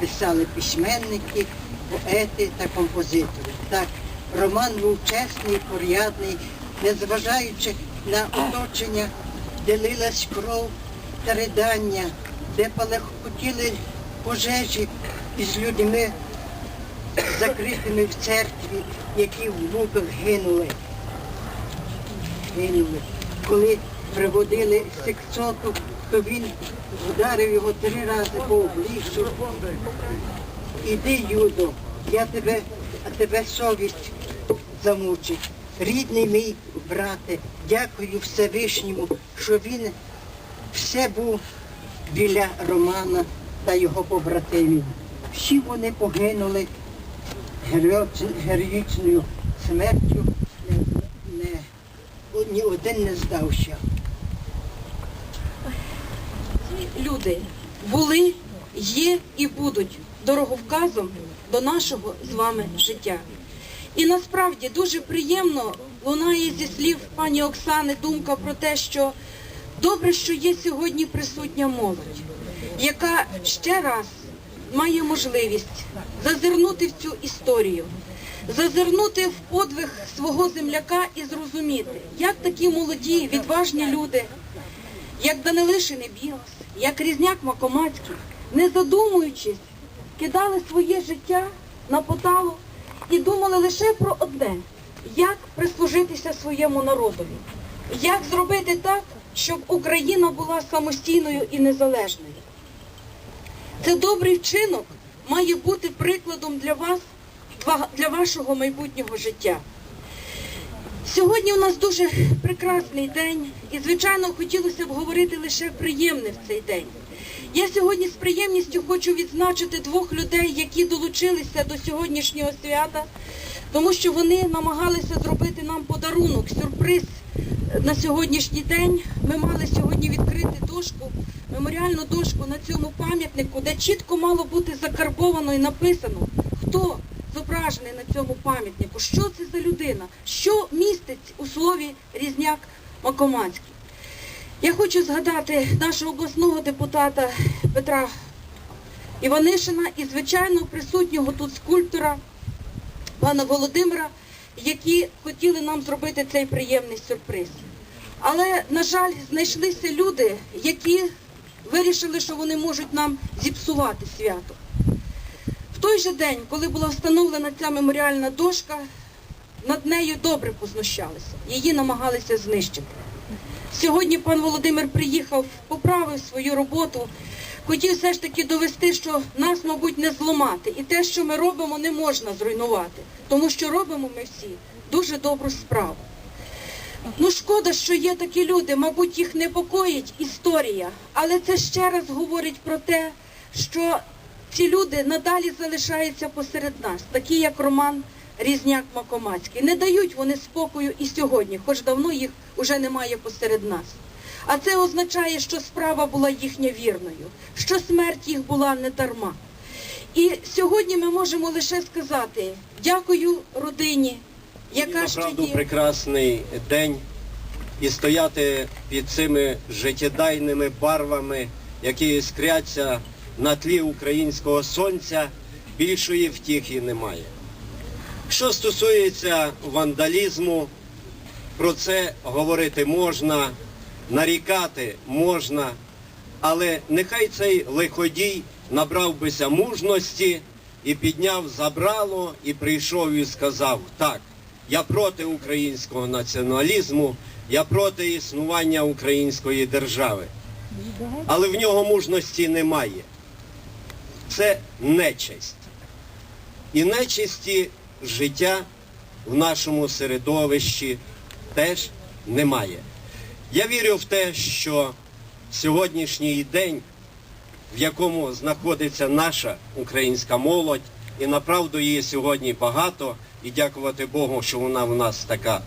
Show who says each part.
Speaker 1: писали письменники, поети та композитори. Так, роман був чесний, порядний, незважаючи на оточення, делилась кров та ридання, де палахотіли пожежі із людьми, закритими в церкві, які в муках гинули. Гинули. Коли приводили сексоту, то він вдарив його три рази по обличчю. Іди, Юдо, я тебе, тебе совість замучить. Рідний мій брате, дякую Всевишньому, що він все був біля Романа та його побратимів. Всі вони погинули героїчною смертю, ні один не здався.
Speaker 2: Ці люди були, є і будуть дороговказом до нашого з вами життя. І насправді дуже приємно лунає зі слів пані Оксани думка про те, що добре, що є сьогодні присутня молодь, яка ще раз має можливість зазирнути в цю історію, зазирнути в подвиг свого земляка і зрозуміти, як такі молоді, відважні люди як Данилишин і Білос, як Різняк Макомацький, не задумуючись, кидали своє життя на поталу і думали лише про одне, як прислужитися своєму народові, як зробити так, щоб Україна була самостійною і незалежною. Це добрий вчинок має бути прикладом для вас, для вашого майбутнього життя. Сьогодні у нас дуже прекрасний день, і, звичайно, хотілося б говорити лише приємне в цей день. Я сьогодні з приємністю хочу відзначити двох людей, які долучилися до сьогоднішнього свята, тому що вони намагалися зробити нам подарунок, сюрприз на сьогоднішній день. Ми мали сьогодні відкрити дошку, меморіальну дошку на цьому пам'ятнику, де чітко мало бути закарбовано і написано, хто зображений на цьому пам'ятнику, що це за людина, що містить у слові Різняк Макоманський. Я хочу згадати нашого обласного депутата Петра Іванишина і, звичайно, присутнього тут скульптора пана Володимира, які хотіли нам зробити цей приємний сюрприз. Але, на жаль, знайшлися люди, які вирішили, що вони можуть нам зіпсувати свято. Той же день, коли була встановлена ця меморіальна дошка, над нею добре познущалися, її намагалися знищити. Сьогодні пан Володимир приїхав, поправив свою роботу, хотів все ж таки довести, що нас, мабуть, не зламати. І те, що ми робимо, не можна зруйнувати, тому що робимо ми всі дуже добру справу. Ну, шкода, що є такі люди, мабуть, їх непокоїть історія, але це ще раз говорить про те, що ці люди надалі залишаються посеред нас, такі як Роман Різняк Макомацький. Не дають вони спокою і сьогодні, хоч давно їх уже немає посеред нас. А це означає, що справа була їхня вірною, що смерть їх була не дарма. І сьогодні ми можемо лише сказати дякую родині, яка ще є.
Speaker 3: прекрасний день і стояти під цими життєдайними барвами, які іскряться на тлі українського сонця, більшої втіхи немає. Що стосується вандалізму, про це говорити можна, нарікати можна, але нехай цей лиходій набрав бися мужності і підняв забрало і прийшов і сказав, так, я проти українського націоналізму, я проти існування української держави. Але в нього мужності немає. Це нечесть. І нечисті життя в нашому середовищі теж немає. Я вірю в те, що сьогоднішній день, в якому знаходиться наша українська молодь, і направду її сьогодні багато, і дякувати Богу, що вона в нас така